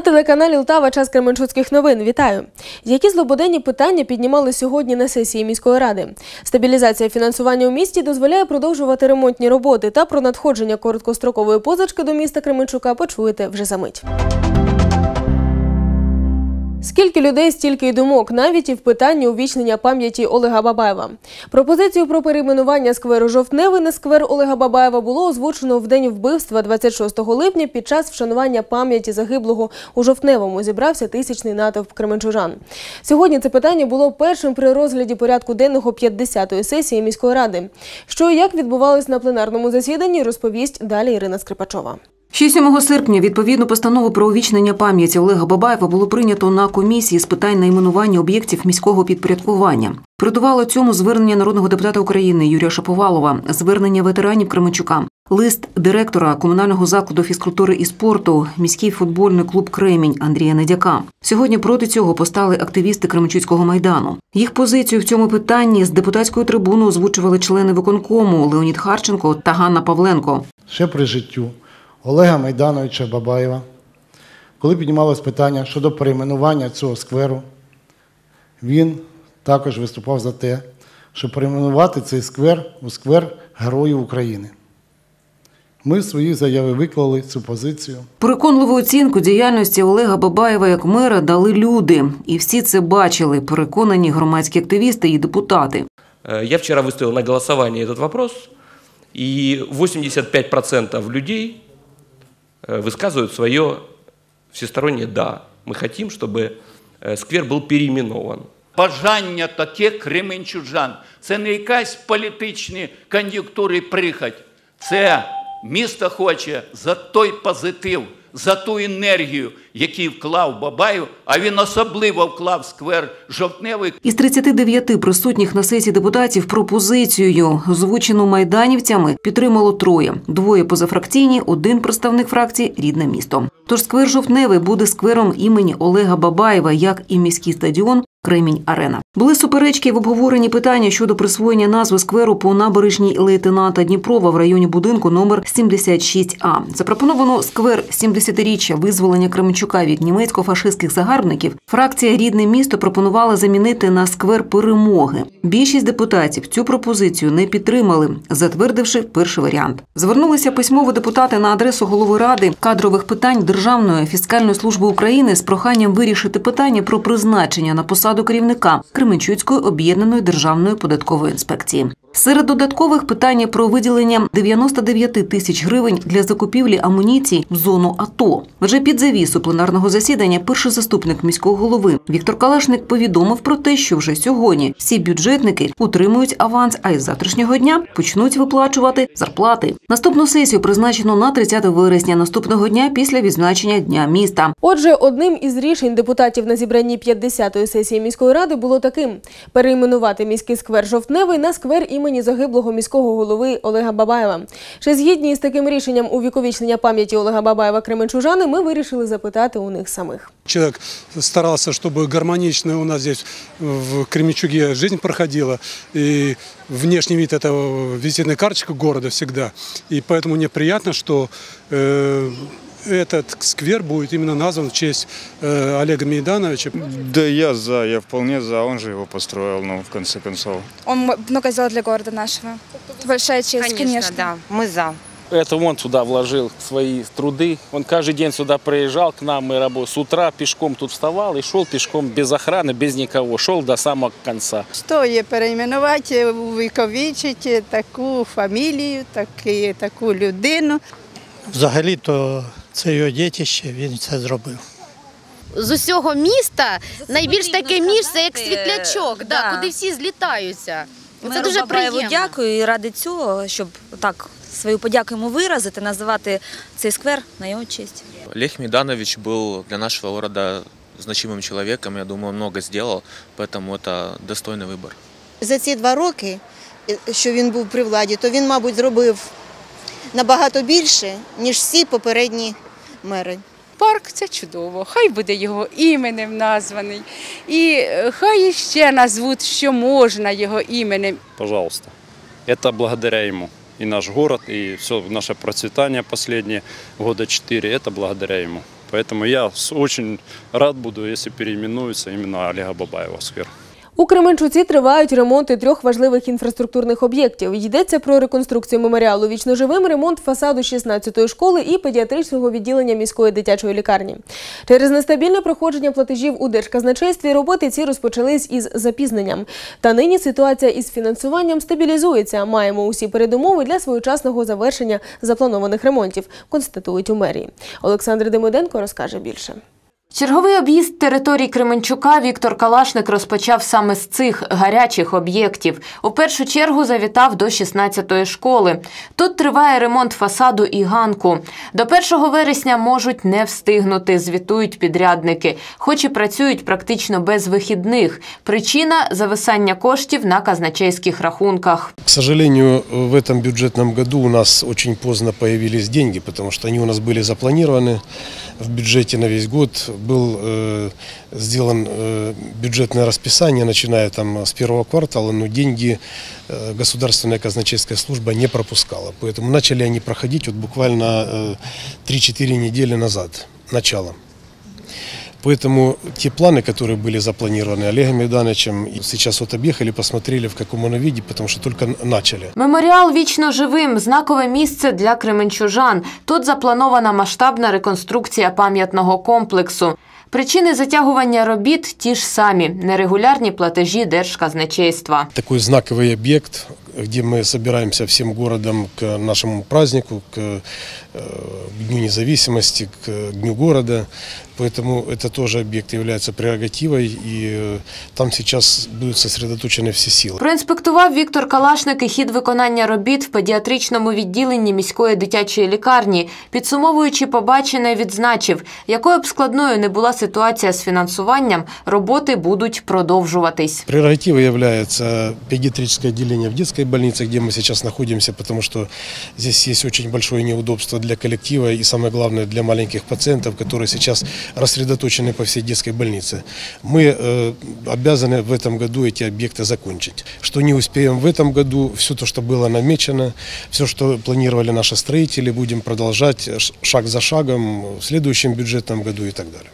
На телеканалі Лтава час Кременчуцьких новин. Вітаю! Які злободенні питання піднімали сьогодні на сесії міської ради? Стабілізація фінансування у місті дозволяє продовжувати ремонтні роботи та про надходження короткострокової позачки до міста Кременчука почуєте вже за мить. Скільки людей, стільки й думок, навіть і в питанні увічнення пам'яті Олега Бабаєва. Пропозицію про перейменування скверу Жовтневий на сквер Олега Бабаєва було озвучено в день вбивства 26 липня під час вшанування пам'яті загиблого у Жовтневому. Зібрався тисячний натовп кременчужан. Сьогодні це питання було першим при розгляді порядку денного 50-ї сесії міської ради. Що і як відбувалось на пленарному засіданні, розповість далі Ірина Скрипачова. Ще 7 серпня відповідну постанову про увічнення пам'яті Олега Бабаєва було прийнято на комісії з питань найменування об'єктів міського підпорядкування. Передувало цьому звернення народного депутата України Юрія Шаповалова, звернення ветеранів Кременчука, лист директора комунального закладу фізкультури і спорту, міський футбольний клуб Кремінь Андрія Недяка. Сьогодні проти цього постали активісти Кременчуцького майдану. Їх позицію в цьому питанні з депутатської трибуни озвучували члени виконкому Леонід Харченко та Ганна Павленко. ще при життю Олега Майдановича Бабаєва, коли піднімалось питання щодо перейменування цього скверу, він також виступав за те, щоб перейменувати цей сквер у сквер Героїв України. Ми в своїй заяві виклали цю позицію. Переконливу оцінку діяльності Олега Бабаєва як мера дали люди, і всі це бачили. Переконані громадські активісти і депутати. Э, Я вчера выставил на голосование этот вопрос, и 85% людей э, высказывают свое всестороннее «да». Мы хотим, чтобы э, сквер был переименован. бажання таке кременчужан. Це не якась політичні кон'юнктури прихоть. Це місто хоче за той позитив, за ту енергію, який вклав Бабаю, а він особливо вклав сквер Жовтневий. Із 39 присутніх на сесії депутатів пропозицію, озвучену майданівцями, підтримало троє: двоє позафракційні, один представник фракції рідне місто. Тож сквер Жовтневий буде сквером імені Олега Бабаєва, як і міський стадіон. Кремінь Арена були суперечки в обговоренні питання щодо присвоєння назви скверу по набережній лейтенанта Дніпрова в районі будинку номер 76А. Запропоновано сквер 70-річчя визволення Кременчука від німецько-фашистських загарбників. Фракція рідне місто пропонувала замінити на сквер перемоги. Більшість депутатів цю пропозицію не підтримали, затвердивши перший варіант. Звернулися письмово депутати на адресу голови ради кадрових питань Державної фіскальної служби України з проханням вирішити питання про призначення на посаду керівника Кременчуцької об'єднаної державної податкової інспекції. Серед додаткових питання про виділення 99 тисяч гривень для закупівлі амуніції в зону АТО. Вже під завісу пленарного засідання перший заступник міського голови Віктор Калашник повідомив про те, що вже сьогодні всі бюджетники утримують аванс, а із завтрашнього дня почнуть виплачувати зарплати. Наступну сесію призначено на 30 вересня наступного дня після відзначення дня міста. Отже, одним із рішень депутатів на зібранні 50-ї сесії міської ради було таким: перейменувати міський сквер Жовтневий на сквер імені загиблого міського голови Олега Бабаєва. Чи згідні з таким рішенням увіковічнення пам'яті Олега Бабаєва Кременчужани, ми вирішили запитати у них самих. Человек старался, чтобы гармонично у нас здесь в Кременчуге жизнь проходила. И внешний вид это визитная карточка города всегда. И поэтому мне приятно, что э, этот сквер будет именно назван в честь э, Олега Мейдановича. Да я за, я вполне за, он же его построил, ну, в конце концов. Он м- много сделал для города нашего. Большая честь, конечно. да, мы за. Это он сюда вложил свои труды. Он каждый день сюда приезжал к нам, мы работали. С утра пешком тут вставал и шел пешком без охраны, без никого. Шел до самого конца. Стоїть перейменувати, увіковічити таку фамілію, такі, таку людину. Взагалі-то це його дітище, він це зробив. З усього міста найбільш таке потрібно місце, як сказати, світлячок, да, да. куди всі злітаються. Це Меру дуже Бабаєву приємно. дякую і ради цього, щоб так свою подяку йому виразити, називати цей сквер на його честь. Олег Меданович был для нашего города значимым человеком. Я думаю, он много сделал, поэтому это достойный выбор. За ці два роки, е, що він був при владі, то він, мабуть, зробив набагато більше, ніж всі попередні мери. Парк це чудово, хай буде його іменем названий. І е, хай ще назвуть, що можна його іменем. Пожалуйста. Это благодаря ему. И наш город, и все наше процветание последние года четыре, это благодаря ему. Поэтому я с- очень рад буду, если переименуется именно Олега Бабаева сквер. У Кременчуці тривають ремонти трьох важливих інфраструктурних об'єктів. Йдеться про реконструкцію меморіалу вічноживим, ремонт фасаду 16-ї школи і педіатричного відділення міської дитячої лікарні. Через нестабільне проходження платежів у держказначействі роботи ці розпочались із запізненням. Та нині ситуація із фінансуванням стабілізується. Маємо усі передумови для своєчасного завершення запланованих ремонтів, констатують у мерії. Олександр Демиденко розкаже більше. Черговий об'їзд територій Кременчука Віктор Калашник розпочав саме з цих гарячих об'єктів. У першу чергу завітав до 16-ї школи. Тут триває ремонт фасаду і ганку. До 1 вересня можуть не встигнути, звітують підрядники, хоч і працюють практично без вихідних. Причина зависання коштів на казначейських рахунках. К сожалению, в этом бюджетном году у нас очень поздно появились деньги, потому что они у нас были запланированы в бюджете на весь год. Был э, сделан э, бюджетное расписание, начиная там с первого квартала, но деньги э, государственная казначейская служба не пропускала. Поэтому начали они проходить вот буквально э, 3-4 недели назад, начало. Поэтому те планы, которые были запланированы Олегом Майдановичем, и сейчас вот объехали, посмотрели, в каком оно виде, потому что только начали. Меморіал вічно живим знакове місце для кременчужан. Тут запланована масштабна реконструкція пам'ятного комплексу. Причини затягування робіт ті ж самі нерегулярні платежі держказначейства. Такой знаковый объект, где мы собираемся всем городом к нашему празднику, к э, Дню независимости, к Дню города. Поэтому это тоже объект является прерогативой, и э, там сейчас будут сосредоточены все силы. Проінспектував Віктор Калашник і хід виконання робіт в педіатричному відділенні міської дитячої лікарні. Підсумовуючи побачене, відзначив, якою б складною не була ситуація з фінансуванням, роботи будуть продовжуватись. Прерогативой является педиатрическое отделение в детской больнице, где мы сейчас находимся, потому что здесь есть очень большое неудобство для коллектива и, самое главное, для маленьких пациентов, которые сейчас рассредоточены по всей детской больнице. Мы э, обязаны в этом году эти объекты закончить. Что не успеем в этом году, все то, что было намечено, все, что планировали наши строители, будем продолжать шаг за шагом в следующем бюджетном году и так далее.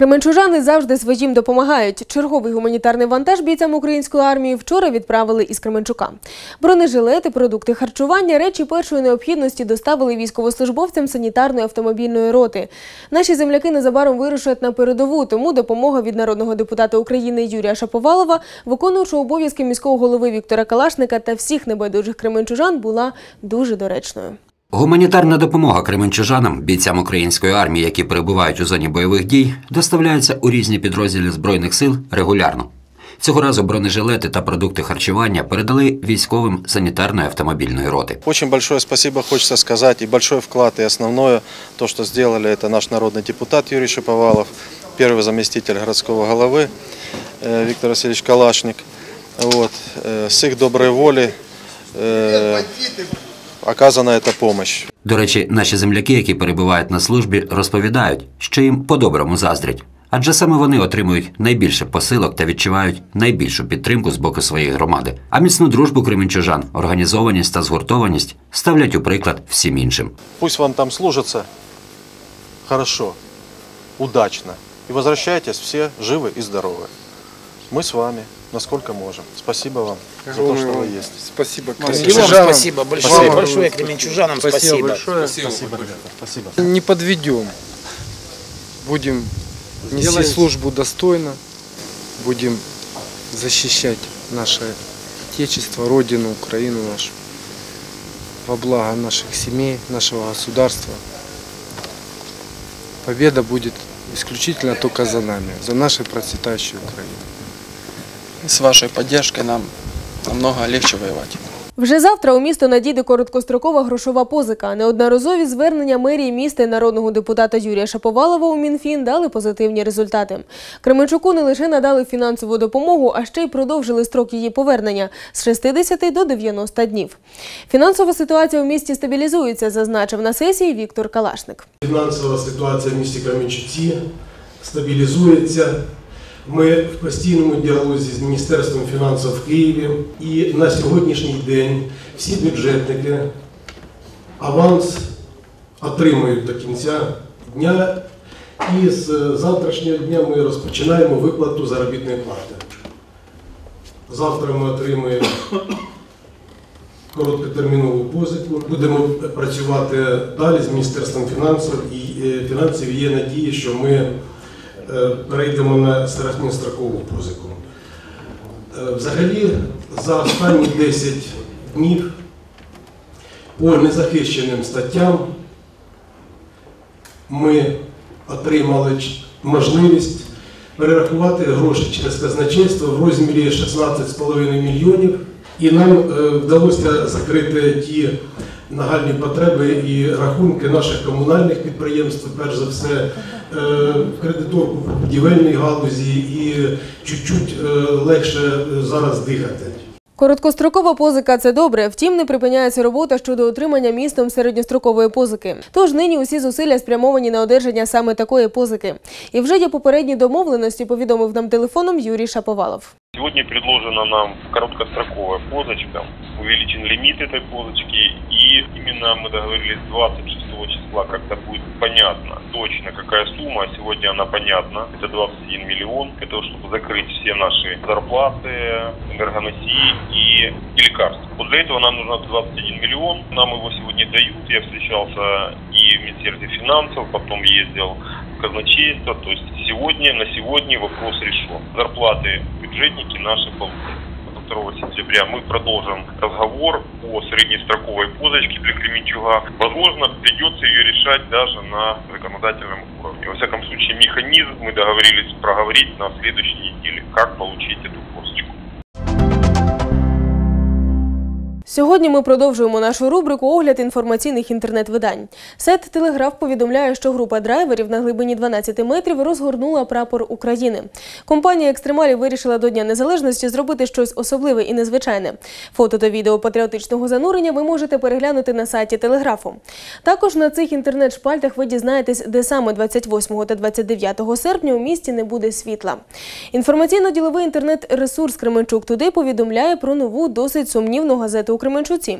Кременчужани завжди своїм допомагають. Черговий гуманітарний вантаж бійцям української армії вчора відправили із Кременчука. Бронежилети, продукти харчування, речі першої необхідності доставили військовослужбовцям санітарної автомобільної роти. Наші земляки незабаром вирушать на передову, тому допомога від народного депутата України Юрія Шаповалова, виконуючого обов'язки міського голови Віктора Калашника та всіх небайдужих кременчужан була дуже доречною. Гуманітарна допомога кременчужанам, бійцям української армії, які перебувають у зоні бойових дій, доставляється у різні підрозділи збройних сил регулярно. Цього разу бронежилети та продукти харчування передали військовим санітарної автомобільної роти. Очень большое спасибо хочется сказать и большой вклад, и основное, то, что сделали, это наш народный депутат Юрий Шиповалов, первый заместитель городского головы э, Виктор Васильевич Калашник. Вот. э, С их доброй воли э, оказана эта помощь. До речі, наші земляки, які перебувають на службі, розповідають, що їм по-доброму заздрять. Адже саме вони отримують найбільше посилок та відчувають найбільшу підтримку з боку своєї громади. А міцну дружбу кременчужан, організованість та згуртованість ставлять у приклад всім іншим. Пусть вам там служится хорошо, удачно. И возвращайтесь все живы и здоровы. Мы с вами, Насколько можем. Спасибо вам за то, что вы есть. Спасибо. Кременчужанам. спасибо большое. Спасибо. большое кременчужанам спасибо. большое. Спасибо. Спасибо, ребята. Спасибо. Не подведем. Будем нести Сделаете. службу достойно. Будем защищать наше Отечество, Родину, Украину нашу. Во благо наших семей, нашего государства. Победа будет исключительно только за нами, за нашей процветающей Украиной. С вашей поддержкой нам намного легче воевать. Вже завтра у місто надійде короткострокова грошова позика. Неодноразові звернення мерії міста і народного депутата Юрія Шаповалова у Мінфін дали позитивні результати. Кременчуку не лише надали фінансову допомогу, а ще й продовжили строк її повернення з 60 до 90 днів. Фінансова ситуація у місті стабілізується, зазначив на сесії Віктор Калашник. Фінансова ситуація в місті Кременчуці стабілізується. Ми в постійному діалозі з Міністерством фінансів в Києві. І на сьогоднішній день всі бюджетники аванс отримують до кінця дня. І з завтрашнього дня ми розпочинаємо виплату заробітної плати. Завтра ми отримаємо короткотермінову позику. Будемо працювати далі з Міністерством фінансів і е, фінансів. Є надія, що ми перейдемо на середньострокову позику. Е, Взагалі, за останні 10 днів по незахищеним статтям ми отримали можливість перерахувати гроші через казначейство в розмірі 16,5 мільйонів. І нам е, вдалося закрити ті нагальні потреби і рахунки наших комунальних підприємств, перш за все, е, кредиторку в будівельній галузі і чуть-чуть е, легше е, зараз дихати. Короткострокова позика це добре, втім не припиняється робота щодо отримання містом середньострокової позики. Тож нині усі зусилля спрямовані на одержання саме такої позики. І вже є попередні домовленості, повідомив нам телефоном Юрій Шаповалов. Сегодня предложена нам короткостроковая позочка, увеличен лимит этой позочки, и именно мы договорились 26 числа, когда будет понятно точно какая сумма, сегодня она понятна, это 21 миллион, того, чтобы закрыть все наши зарплаты, энергоносии и, и лекарства. Вот для этого нам нужно 21 миллион, нам его сегодня дают, я встречался и в Министерстве финансов, потом ездил в казначейство, то есть сегодня, на сегодня вопрос решен. Зарплаты бюджетники наши получат. 2 сентября мы продолжим разговор о среднестроковой позочке для Кременчуга. Возможно, придется ее решать даже на законодательном уровне. Во всяком случае, механизм мы договорились проговорить на следующей неделе, как получить эту позочку. Сьогодні ми продовжуємо нашу рубрику Огляд інформаційних інтернет-видань. Сайт Телеграф повідомляє, що група драйверів на глибині 12 метрів розгорнула прапор України. Компанія екстремалів вирішила до Дня Незалежності зробити щось особливе і незвичайне. Фото та відео патріотичного занурення ви можете переглянути на сайті Телеграфу. Також на цих інтернет-шпальтах ви дізнаєтесь, де саме 28 та 29 серпня у місті не буде світла. Інформаційно-діловий інтернет-ресурс Кременчук Туди повідомляє про нову досить сумнівну газету Кременчуці.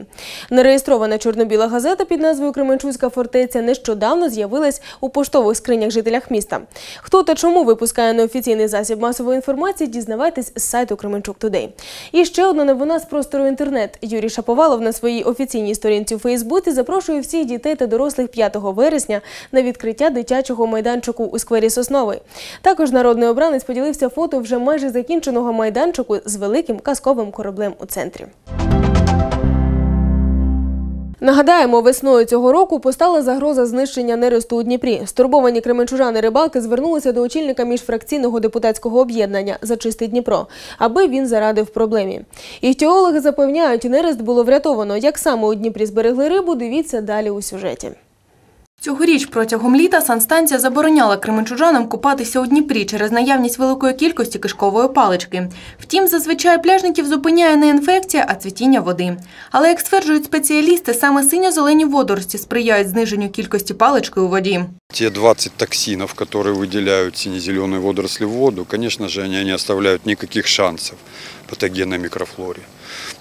Нереєстрована чорно-біла газета під назвою Кременчуцька фортеця нещодавно з'явилась у поштових скринях жителях міста. Хто та чому випускає неофіційний засіб масової інформації, дізнавайтесь з сайту Кременчук Тудей. І ще одна новина з простору інтернет. Юрій Шаповалов на своїй офіційній сторінці у Фейсбуці запрошує всіх дітей та дорослих 5 вересня на відкриття дитячого майданчику у сквері Сосновий. Також народний обранець поділився фото вже майже закінченого майданчику з великим казковим кораблем у центрі. Нагадаємо, весною цього року постала загроза знищення нересту у Дніпрі. Стурбовані кременчужани рибалки звернулися до очільника міжфракційного депутатського об'єднання за чистий Дніпро, аби він зарадив проблемі. Іхтіологи запевняють, нерест було врятовано. Як саме у Дніпрі зберегли рибу, дивіться далі у сюжеті. Цьогоріч протягом літа санстанція забороняла кременчужанам купатися у Дніпрі через наявність великої кількості кишкової палички. Втім, зазвичай пляжників зупиняє не інфекція, а цвітіння води. Але, як стверджують спеціалісти, саме синьо-зелені водорості сприяють зниженню кількості палички у воді. Те 20 токсинов, которые выделяют сине-зеленые водоросли в воду, конечно же, они не оставляют никаких шансов патогенной микрофлоре.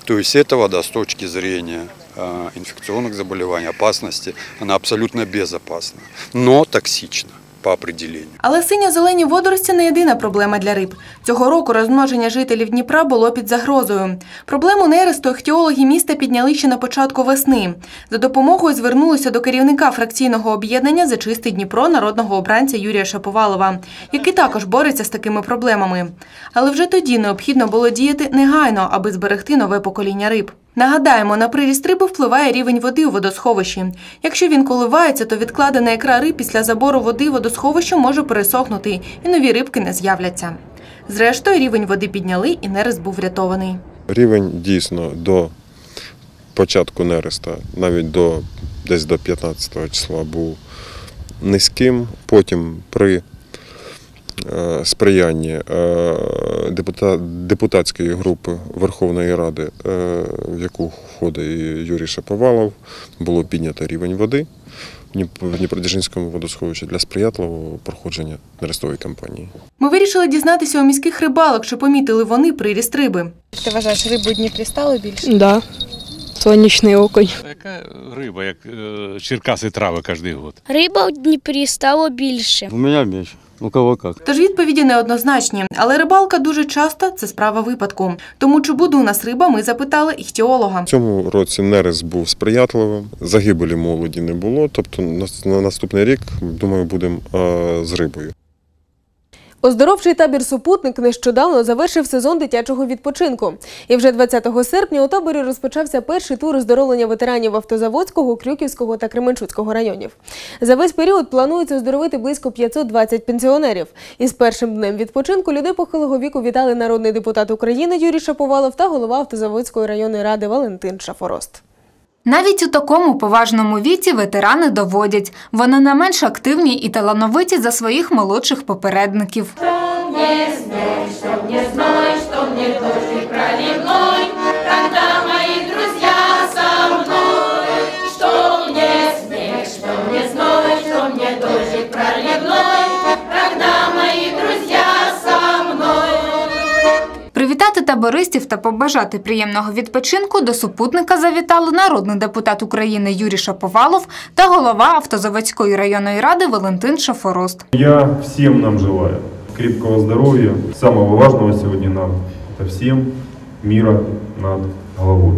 То есть эта вода с точки зрения э, инфекционных заболеваний, опасности, она абсолютно безопасна, но токсична по определению. Але синьо-зелені водорості не єдина проблема для риб. Цього року розмноження жителів Дніпра було під загрозою. Проблему нересту іхтіологи міста підняли ще на початку весни. За допомогою звернулися до керівника фракційного об'єднання за чистий Дніпро народного обранця Юрія Шаповалова, який також бореться з такими проблемами. Але вже тоді необхідно було діяти негайно, аби зберегти нове покоління риб. Нагадаємо, на приріст риби впливає рівень води у водосховищі. Якщо він коливається, то відкладена ікра риб після забору води водосховища може пересохнути і нові рибки не з'являться. Зрештою, рівень води підняли і нерест був врятований. Рівень дійсно до початку нереста, навіть до десь до 15 числа був низьким. Потім при е, сприянні е, депутатської групи Верховної Ради, е, в яку входить Юрій Шаповалов, було піднято рівень води в Дніп- Дніпродзержинському водосховищі для сприятливого проходження нерестової кампанії. Ми вирішили дізнатися у міських рибалок, чи помітили вони приріст риби. Ти вважаєш, риби у Дніпрі стало більше? Да. Сонячний окунь. Яка риба, як черкаси трави кожен год? Риба в Дніпрі стало більше. У меня меньше. У кого як. Тож відповіді неоднозначні, але рибалка дуже часто це справа випадку. Тому чи буде у нас риба, ми запитали іхтіолога. В цьому році нерест був сприятливим, загибелі молоді не було. Тобто на, на наступний рік, думаю, будемо е, з рибою. Оздоровчий табір Супутник нещодавно завершив сезон дитячого відпочинку. І вже 20 серпня у таборі розпочався перший тур оздоровлення ветеранів Автозаводського, Крюківського та Кременчуцького районів. За весь період планується оздоровити близько 520 пенсіонерів. Із першим днем відпочинку людей похилого віку вітали народний депутат України Юрій Шаповалов та голова Автозаводської районної ради Валентин Шафорост. Навіть у такому поважному віці ветерани доводять, вони не менш активні і талановиті за своїх молодших попередників. Привітати табористів та побажати приємного відпочинку до супутника завітали народний депутат України Юрій Шаповалов та голова Автозаводської районної ради Валентин Шафорост. Я всем нам желаю крепкого здоровья, самого важного сегодня нам, это всем мира над головой.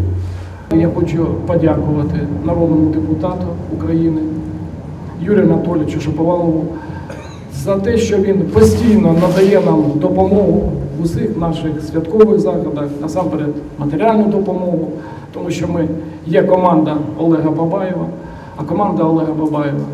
Я хочу подякувати народному депутату України Юрію Анатолійовичу Шаповалову за те, що він постійно надає нам допомогу усіх наших святкових заходах, насамперед матеріальну допомогу, тому що ми є команда Олега Бабаєва, а команда Олега Бабаєва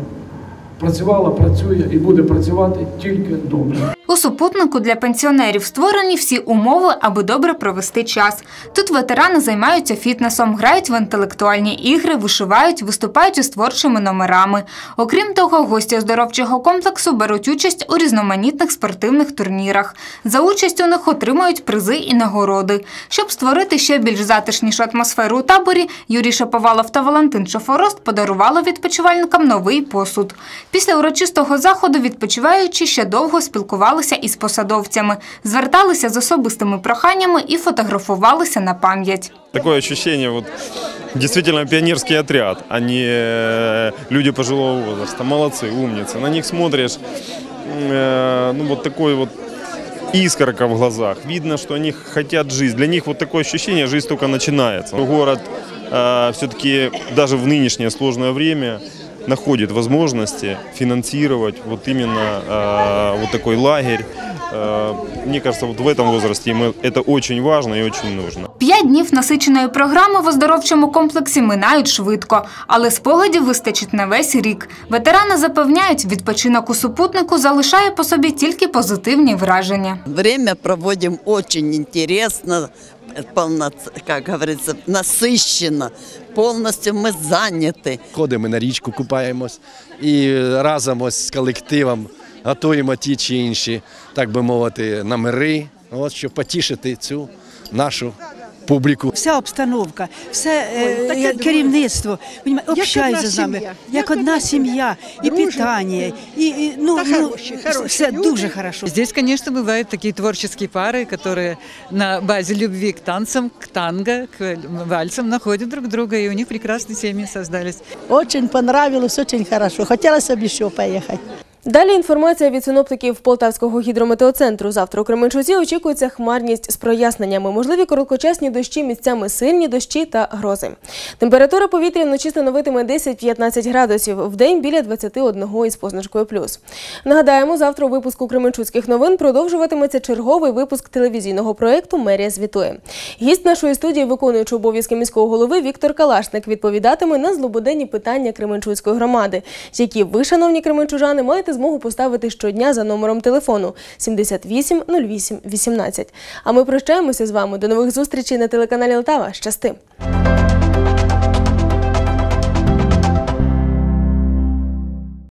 працювала, працює і буде працювати тільки добре. У супутнику для пенсіонерів створені всі умови, аби добре провести час. Тут ветерани займаються фітнесом, грають в інтелектуальні ігри, вишивають, виступають із творчими номерами. Окрім того, гості оздоровчого комплексу беруть участь у різноманітних спортивних турнірах. За участь у них отримують призи і нагороди. Щоб створити ще більш затишнішу атмосферу у таборі, Юрій Шаповалов та Валентин Шофорост подарували відпочивальникам новий посуд. Після урочистого заходу відпочиваючі ще довго спілкувалися із посадовцями, зверталися з особистими проханнями і фотографувалися на пам'ять. Такое ощущение, вот действительно пионерский отряд, а не э, люди пожилого возраста. Молодцы, умницы. На них смотришь, э, ну вот такой вот искорка в глазах. Видно, что они хотят жить. Для них вот такое ощущение, жизнь только начинается. Город э, все-таки даже в нынешнее сложное время находит возможности финансировать вот именно э, вот такой лагерь. Э, мне кажется, вот в этом возрасте им это очень важно и очень нужно. П'ять днів насиченої програми в оздоровчому комплексі минають швидко, але спогадів вистачить на весь рік. Ветерани запевняють, відпочинок у супутнику залишає по собі тільки позитивні враження. Время проводим очень интересно, полно, как говорится, насыщенно. Полностью мы заняты. Ходимо на річку, купаємось і разом ось з колективом готуємо ті чи інші, так би мовити, номери, от, щоб потішити цю нашу публіку. Вся обстановка, все е, керівництво понімає, общаються з нами, як одна сім'я, і питання, і, і ну, ну все дуже хорошо. Здесь, конечно, бывают такие творческие пары, которые на базе любви к танцам, к танго, к вальсам находят друг друга, и у них прекрасные семьи создались. Очень понравилось, очень хорошо. Хотілося б ще поїхати. Далі інформація від синоптиків Полтавського гідрометеоцентру. Завтра у Кременчуці очікується хмарність з проясненнями. Можливі короткочасні дощі, місцями сильні дощі та грози. Температура повітря вночі становитиме 10-15 градусів, в день біля 21 із позначкою плюс. Нагадаємо, завтра у випуску Кременчуцьких новин продовжуватиметься черговий випуск телевізійного проєкту Мерія звітує. Гість нашої студії, виконуючи обов'язки міського голови Віктор Калашник, відповідатиме на злободенні питання Кременчуцької громади, які ви, шановні кременчужани, маєте змогу поставити щодня за номером телефону 78 08 18. А ми прощаємося з вами. До нових зустрічей на телеканалі Лтава. Щасти!